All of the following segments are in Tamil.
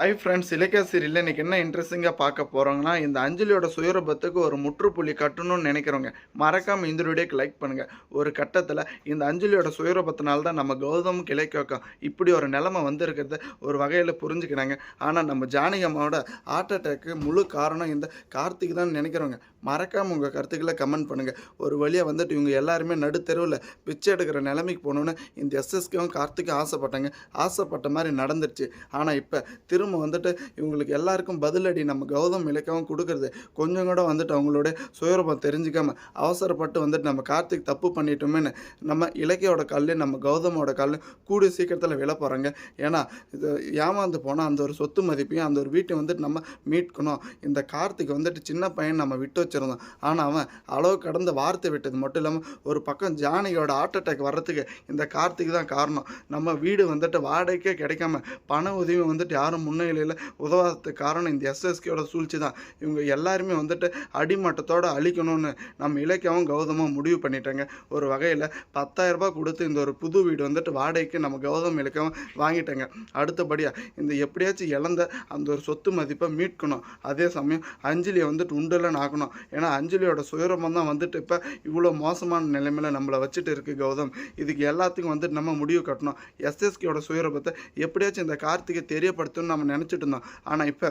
ஹை ஃப்ரெண்ட்ஸ் இலக்கிய இன்னைக்கு இன்றைக்கி என்ன இன்ட்ரெஸ்டிங்காக பார்க்க போகிறோங்கன்னா இந்த அஞ்சலியோட சுயரூபத்துக்கு ஒரு முற்றுப்புள்ளி கட்டணும்னு நினைக்கிறவங்க மறக்காமல் இந்த வீடியோக்கு லைக் பண்ணுங்கள் ஒரு கட்டத்தில் இந்த அஞ்சலியோட சுயரூபத்தினால தான் நம்ம கௌதம் கிளைக்கோக்கம் இப்படி ஒரு நிலைமை வந்திருக்கிறத ஒரு வகையில் புரிஞ்சுக்கிறாங்க ஆனால் நம்ம ஜானகம்மாவோட ஹார்ட் அட்டாக்கு முழு காரணம் இந்த கார்த்திக் தான் நினைக்கிறவங்க. மறக்காமல் உங்கள் கருத்துக்களை கமெண்ட் பண்ணுங்கள் ஒரு வழியாக வந்துட்டு இவங்க எல்லாருமே நடுத்தருவில் பிச்சை எடுக்கிற நிலைமைக்கு போகணுன்னு இந்த எஸ்எஸ்கேவும் கார்த்திக்கும் ஆசைப்பட்டாங்க. ஆசைப்பட்ட மாதிரி நடந்துருச்சு. ஆனால் இப்போ திரும்ப வந்துட்டு இவங்களுக்கு எல்லாருக்கும் பதிலடி நம்ம கௌதம் இலக்காவும் கொடுக்கறது கொஞ்சம் கூட வந்துட்டு அவங்களோட சுயரூபம் தெரிஞ்சுக்காமல் அவசரப்பட்டு வந்துட்டு நம்ம கார்த்திக் தப்பு பண்ணிட்டோமேன்னு நம்ம இலக்கியோட கல்லு நம்ம கௌதமோட கல்லு கூடிய சீக்கிரத்தில் விழ போகிறாங்க ஏன்னா இது ஏமாந்து போனால் அந்த ஒரு சொத்து மதிப்பையும் அந்த ஒரு வீட்டை வந்துட்டு நம்ம மீட்கணும். இந்த கார்த்திக் வந்துட்டு சின்ன பையன் நம்ம விட்டு வச்சிருந்தோம் ஆனால் அவன் அளவு கடந்த வார்த்தை விட்டது. மட்டும் இல்லாமல் ஒரு பக்கம் ஜானகியோட ஹார்ட் அட்டாக் வர்றதுக்கு இந்த கார்த்திக் தான் காரணம். நம்ம வீடு வந்துட்டு வாடகைக்கே கிடைக்காம பண உதவி வந்துட்டு யாரும் முன்னிலையில் உதவாததுக்கு காரணம் இந்த எஸ்எஸ்கேயோட சூழ்ச்சி தான். இவங்க எல்லாருமே வந்துட்டு அடிமட்டத்தோட அழிக்கணும்னு நம்ம இலக்கியமும் கௌதமும் முடிவு பண்ணிட்டாங்க. ஒரு வகையில் பத்தாயிரரூபா கொடுத்து இந்த ஒரு புது வீடு வந்துட்டு வாடகைக்கு நம்ம கௌதம் இலக்கியம் வாங்கிட்டாங்க. அடுத்தபடியாக இந்த எப்படியாச்சும் இழந்த அந்த ஒரு சொத்து மதிப்பை மீட்கணும். அதே சமயம் அஞ்சலியை வந்துட்டு உண்டலன்னு ஆக்கணும். ஏன்னா அஞ்சலியோட சுயரூபம் தான் வந்துட்டு இப்போ இவ்வளோ மோசமான நிலைமையில் நம்மளை வச்சுட்டு இருக்கு கௌதம். இதுக்கு எல்லாத்துக்கும் வந்துட்டு நம்ம முடிவு கட்டணும். எஸ்எஸ்கேயோட சுயரூபத்தை எப்படியாச்சும் இந்த கார்த்திகை தெரியப்படுத்தணும்னு நம்ம நினச்சிட்டு இருந்தோம். ஆனால் இப்போ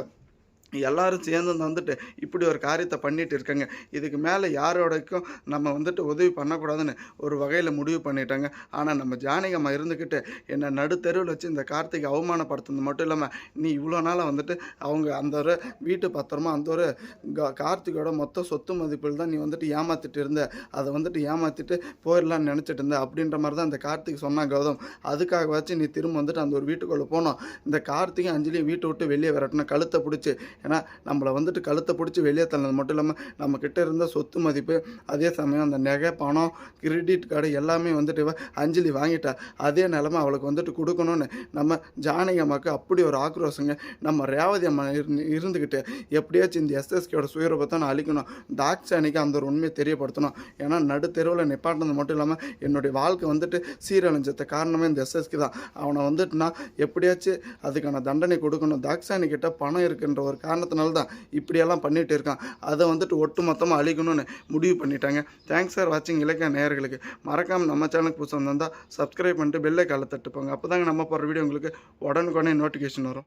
எல்லாரும் சேர்ந்து வந்துட்டு இப்படி ஒரு காரியத்தை பண்ணிட்டு இருக்காங்க. இதுக்கு மேலே யாரோடக்கும் நம்ம வந்துட்டு உதவி பண்ணக்கூடாதுன்னு ஒரு வகையில் முடிவு பண்ணிட்டாங்க. ஆனால் நம்ம ஜானகம்மா இருந்துக்கிட்டு என்னை நடுத்தெருவில் வச்சு இந்த கார்த்திகை அவமானப்படுத்துனது மட்டும் இல்லாமல் நீ இவ்வளோ நாளாக வந்துட்டு அவங்க அந்த ஒரு வீட்டு பத்திரமா அந்த ஒரு கார்த்திகோட மொத்த சொத்து மதிப்பில் தான் நீ வந்துட்டு ஏமாத்திட்டு இருந்த. அதை வந்துட்டு ஏமாத்திட்டு போயிடலான்னு நினச்சிட்டு இருந்த அப்படின்ற மாதிரி தான் இந்த கார்த்திக் சொன்ன கௌதம். அதுக்காக வச்சு நீ திரும்ப வந்துட்டு அந்த ஒரு வீட்டுக்குள்ளே போனோம். இந்த கார்த்திகை அஞ்சலியும் வீட்டை விட்டு வெளியே விரட்டணும் கழுத்தை பிடிச்சி ஏன்னா நம்மளை வந்துட்டு கழுத்தை பிடிச்சி வெளியே தள்ளது மட்டும் இல்லாமல் நம்மக்கிட்ட இருந்த சொத்து மதிப்பு அதே சமயம் அந்த நகை பணம் கிரெடிட் கார்டு எல்லாமே வந்துட்டு அஞ்சலி வாங்கிட்டா அதே நிலமை அவளுக்கு வந்துட்டு கொடுக்கணும்னு நம்ம ஜானகி அம்மாவுக்கு அப்படி ஒரு ஆக்ரோஷங்க. நம்ம ரேவதி அம்மா இருந்துக்கிட்டு எப்படியாச்சும் இந்த எஸ்எஸ்கேயோட சுயரூபத்தை நான் அழிக்கணும். தாக்ஷானிக்கு அந்த ஒரு உண்மையை தெரியப்படுத்தணும். ஏன்னா நடுத்தெருவில் நிப்பாட்டினது மட்டும் இல்லாமல் என்னுடைய வாழ்க்கை வந்துட்டு சீரழிஞ்சது காரணமே இந்த எஸ்எஸ்கே தான். அவனை வந்துட்டு நான் எப்படியாச்சும் அதுக்கான தண்டனை கொடுக்கணும். தாக்ஷானி கிட்ட பணம் இருக்குன்ற ஒரு காரணத்தினால தான் இப்படியெல்லாம் பண்ணிகிட்டு இருக்கான். அதை வந்துட்டு ஒட்டு மொத்தமாக அழிக்கணும்னு முடிவு பண்ணிட்டாங்க. தேங்க்ஸ் ஃபார் வாட்சிங் இலக்கிய நேயர்களுக்கு. மறக்காமல் நம்ம சேனலுக்கு புதுசாக வந்தால் சப்ஸ்கிரைப் பண்ணிட்டு பெல்லை காலை தட்டுப்பாங்க. அப்போ தாங்க நம்ம போகிற வீடியோ உங்களுக்கு உடனுக்குடனே நோட்டிஃபிகேஷன் வரும்.